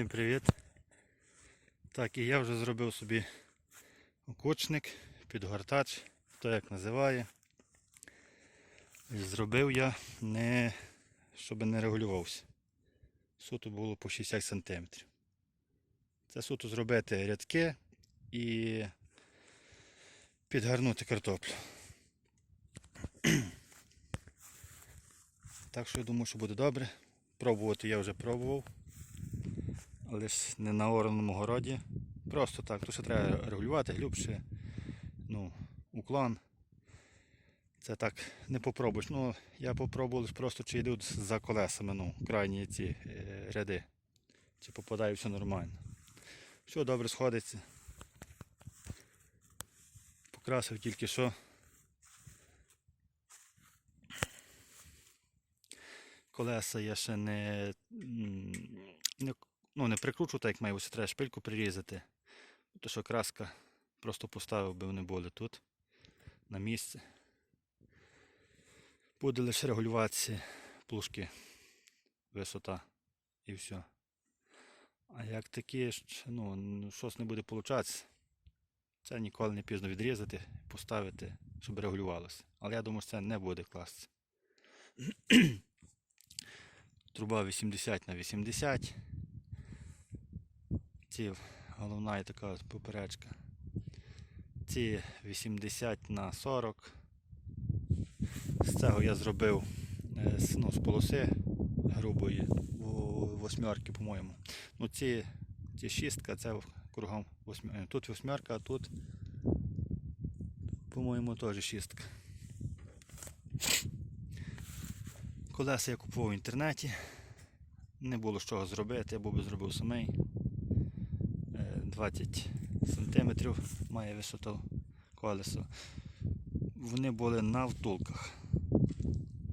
Всім привіт. Так, і я вже зробив собі окучник, підгортач, хто як називає. Зробив я не, щоб не регулювався. Суто було по 60 см. Це суто зробити рядки і підгарнути картоплю. Так що я думаю, що буде добре. Пробувати я вже пробував. Але ж не на ораному городі. Просто так, то що треба регулювати глибше. Ну, уклон. Це так не попробуєш. Ну, я попробував просто чи йдуть за колесами, ну, крайні ці е, ряди. Чи попадає все нормально. Все добре сходиться. Покрасив тільки що. Колеса я ще не, не, ну, не прикручу, так як має ось треба шпильку прирізати. То що краска просто поставив би вони були тут на місце. Буде лише регулюватися плужки, висота і все. А як таке, ну, щось не буде получатися, це ніколи не пізно відрізати, поставити, щоб регулювалося. Але я думаю, що це не буде класти. Труба 80 на 80. Ці головна і така поперечка. Ці 80 на 40. З цього я зробив е, ну, з полоси грубої восьмерки, по-моєму. Ну ці, ці шістка, це кругом восьмерка. Тут восьмерка, а тут, по-моєму, теж шістка. Колеса я купував в інтернеті. Не було з чого зробити, я був би зробив самий. Е, 20 см має висоту колесо. Вони були на втулках.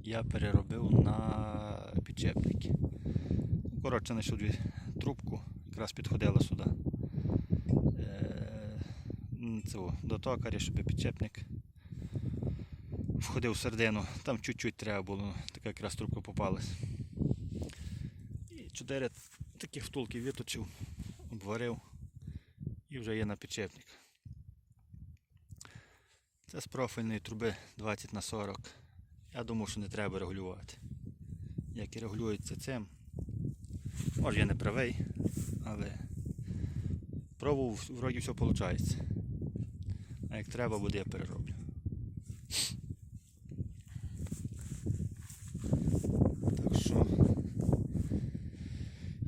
Я переробив на підчепники. Коротше, знайшов дві трубку, якраз підходила сюди. Е, цього, до токаря, щоб підчепник входив в середину. Там чуть-чуть треба було, така якраз трубка попалась. І чотири таких втулки виточив, обварив і вже є на підчепник. Це з профільної труби 20 на 40. Я думав, що не треба регулювати. Як і регулюється цим. Може я не правий, але пробував, вроді все виходить. А як треба буде, я перероблю. Так що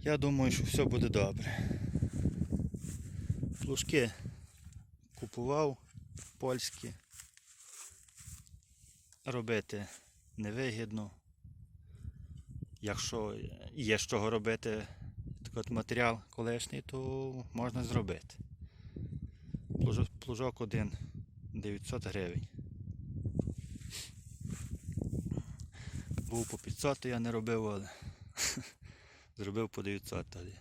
я думаю, що все буде добре. Плужки купував польські. Робити невигідно. Якщо є з чого робити от матеріал колишній, то можна зробити. Плужок один 900 гривень. Був по 500, я не робив, але зробив по 900 тоді.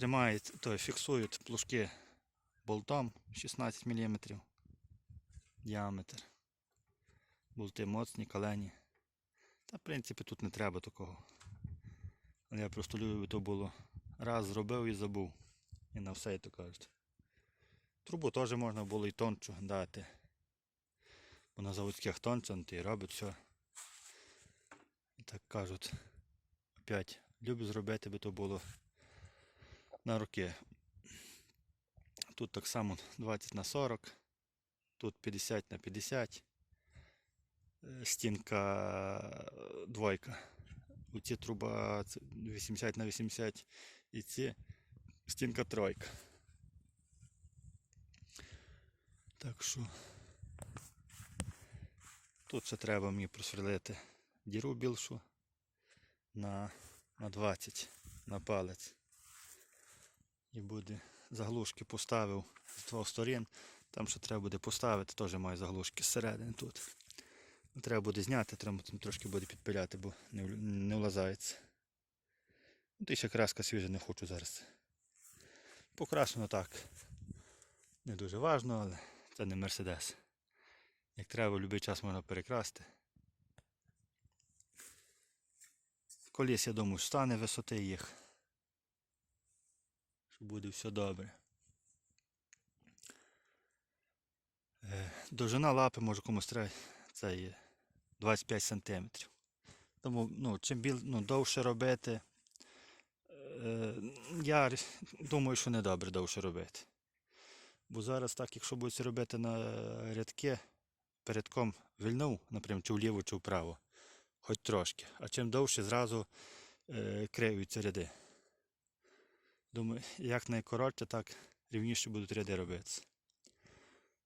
Тримають, то фіксують плужки болтом 16 мм діаметр. Болти моцні, калені. Та в принципі тут не треба такого. Але я просто люблю, то було раз зробив і забув. І на все, то кажуть. Трубу теж можна було і тончу дати. Бо на заводських тонче, ну, і робить все. І так кажуть. Опять люблю зробити, би то було на роки. Тут так само 20 на 40, тут 50 на 50, е, стінка е, двойка. Оці труба 80 на 80 і ці стінка тройка. Так що тут ще треба мені просверлити діру більшу на, на 20 на палець. І буде заглушки поставив з двох сторін. Там ще треба буде поставити, теж має заглушки зсередини тут. Треба буде зняти, треба трошки буде підпиляти, бо не, не влазається. Ну, й ще краска свіжа не хочу зараз. Покрашено так. Не дуже важно, але це не Мерседес. Як треба, в будь-який час можна перекрасти. коліс, я думаю, стане висоти їх. Що буде все добре. Е, Довжина лапи, може комусь треба, це є 25 см. Тому ну, чим біл, ну, довше робити, е, я думаю, що не добре довше робити. Бо зараз так, якщо будуть робити на рядки, передком вильнув, наприклад, чи вліво, чи вправо, хоч трошки. А чим довше зразу е, криються ряди. Думаю, як найкоротше, так рівніше будуть ряди робитися.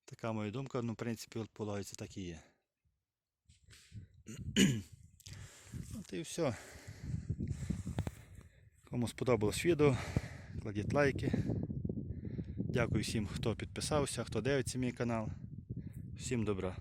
Така моя думка, ну, в принципі, от половиться так і є. От і все. Кому сподобалось відео, кладіть лайки. Дякую всім, хто підписався, хто дивиться мій канал. Всім добра.